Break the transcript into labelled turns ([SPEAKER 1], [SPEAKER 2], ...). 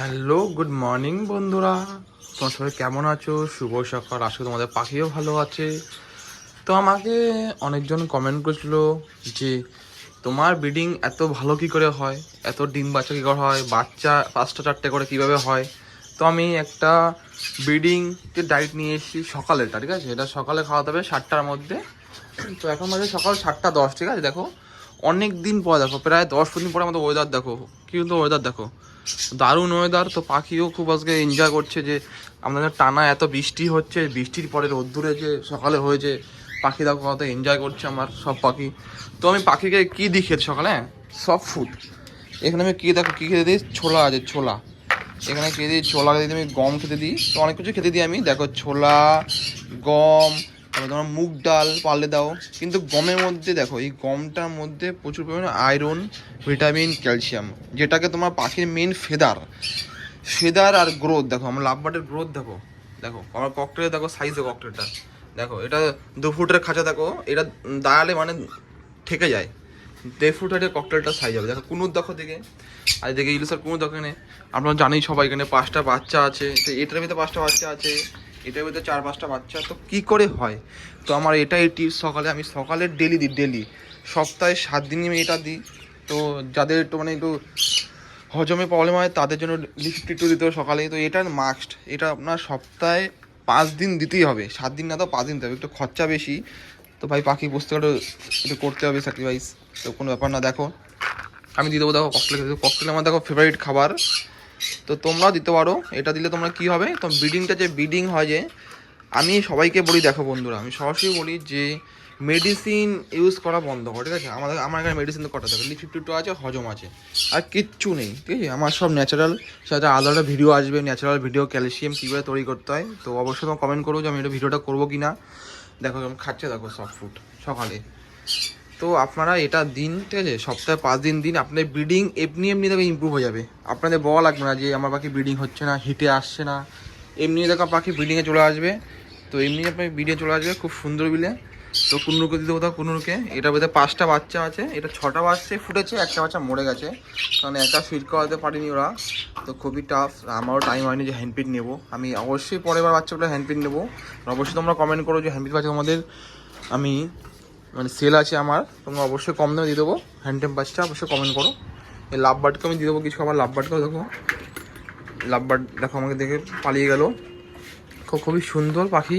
[SPEAKER 1] Hello, good morning বন্ধুরা। তোমার সবাই কেমন আছো? শুভ সকাল। আজকে তোমাদের পাখিও ভালো আছে। তো আমাকে অনেকজন কমেন্ট করেছিল যে, তোমার ব্রিডিং এত ভালো কি করে হয়? এত ডিম বাচ্চা কী করে হয়? বাচ্চা পাঁচটা চারটে করে কীভাবে হয়? তো আমি একটা ব্রিডিংকে ডাইট নিয়ে এসেছি সকালেরটা, ঠিক আছে? এটা সকালে খাওয়াতে হবে সাতটার মধ্যে। তো এখন বাজে সকাল সাতটা দশ, ঠিক আছে? দেখো অনেক দিন পর, দেখো, প্রায় দশ দিন পরে আমাদের ওয়েদার দেখো। কিন্তু ওয়েদার দেখো। দারুণ ওয়েদার তো পাখিও খুব আজকে এনজয় করছে যে আমাদের টানা এত বৃষ্টি হচ্ছে, বৃষ্টির পরে রোদ্দুরে যে সকালে হয়েছে পাখি দেখো কত এনজয় করছে আমার সব পাখি। তো আমি পাখিকে কী দিই সকালে? সব ফুড এখানে আমি কী দেখো, কী খেতে দিই? ছোলা আছে, ছোলা। এখানে খেতে দিই? ছোলা খেতে দিই, আমি গম খেতে দিই। তো অনেক কিছু খেতে দিই আমি। দেখো, ছোলা, গম তারপরে তোমার মুগ ডাল পালে দাও। কিন্তু গমের মধ্যে দেখো, এই গমটার মধ্যে প্রচুর পরিমাণে আয়রন ভিটামিন ক্যালসিয়াম যেটাকে তোমার পাখির মেন ফেদার ফেদার আর গ্রোথ দেখো, আমার লাভবার্ডের গ্রোথ দেখো। দেখো, আমার ককটেলে দেখো সাইজ ককটেলটা দেখো, এটা দু ফুটের খাঁচা, দেখো, এটা দাঁড়ালে মানে ঠেকে যায়। দেড় ফুট হাইটের ককটেলটা সাইজ হবে। দেখো, কুনুর দেখো দেখে আর দেখে ইলিশার কুনুর দেখো এখানে। আপনারা জানেই সবাই এখানে পাঁচটা বাচ্চা আছে। তো এটার ভিতরে পাঁচটা বাচ্চা আছে। এটার ভিতরে চার পাঁচটা বাচ্চা, তো কি করে হয়? তো আমার এটাই টিপস সকালে, আমি সকালে ডেলি দিই ডেলি সপ্তাহে সাত দিনই আমি এটা দিই। তো যাদের একটু মানে একটু হজমে প্রবলেম হয়, তাদের জন্য লিফটি টু দিতে হবে সকালে। তো এটা মাস্ট এটা আপনার সপ্তাহে পাঁচ দিন দিতেই হবে। সাত দিন না তো পাঁচ দিন দিতে হবে। একটু খরচা বেশি। তো ভাই, পাখি বুঝতে একটু একটু করতে হবে স্যাক্রিফাইস তো কোনো ব্যাপার না, দেখো। আমি দিয়ে দেবো, দেখো ককটেল ককটেল আমার, দেখো ফেভারিট খাবার। তো তোমরাও দিতে পারো। এটা দিলে তোমরা কি হবে? তো ব্রিডিংটা যে ব্রিডিং হয় যে, আমি সবাইকে বলি, দেখো বন্ধুরা, আমি সরাসরি বলি যে মেডিসিন ইউজ করা বন্ধ করো, ঠিক আছে? আমাদের, আমার এখানে মেডিসিন তো কটা থাকে লি ফিফটি টু আছে, হজম আছে, আর কিচ্ছু নেই, ঠিক আছে? আমার সব ন্যাচারাল সাথে আলাদা ভিডিও আসবে ন্যাচারাল ভিডিও ক্যালসিয়াম কীভাবে তৈরি করতে হয়, তো অবশ্যই তোমার কমেন্ট করো যে আমি এটা ভিডিওটা করব কি না দেখো, কেমন খাচ্ছে, দেখো সফট ফুড সকালে। তো আপনারা এটা দিন, ঠিক আছে? সপ্তাহে পাঁচ দিন দিন আপনাদের ব্রিডিং এমনি এমনি দেখবে ইম্প্রুভ হয়ে যাবে। আপনাদের বলা লাগবে না যে আমার পাখি ব্রিডিং হচ্ছে না হিটে আসছে না। এমনি দেখো পাখি ব্রিডিংয়ে চলে আসবে। তো এমনি আপনার ব্রিডিংয়ে চলে আসবে খুব সুন্দর বিলে তো কুন্নুরকে দিতে কোথাও কুন্নুরকে এটার মধ্যে পাঁচটা বাচ্চা আছে। এটা ছটা বাচ্চা ফুটেছে, একটা বাচ্চা মরে গেছে। কারণ একা ফিট করাতে পারিনি ওরা। তো খুবই টাফ আমারও টাইম হয়নি যে হ্যান্ডপিট নেব। আমি অবশ্যই পরের বার বাচ্চাগুলো হ্যান্ডপিট নেব। অবশ্যই তোমরা কমেন্ট করো যে হ্যান্ডপিট বাচ্চা তোমাদের আমি মানে সেল আছে আমার, তোমরা অবশ্যই কম দামে দিয়ে দেবো। হ্যান্ডটেম পাঁচটা অবশ্যই কমেন্ট করো। এই লাভ বার্ডকে আমি দিয়ে দেবো কিছু আমার লাভ বার্ডকেও দেখো লাভ বার্ড দেখো আমাকে দেখে পালিয়ে গেল। খুব খুবই সুন্দর পাখি।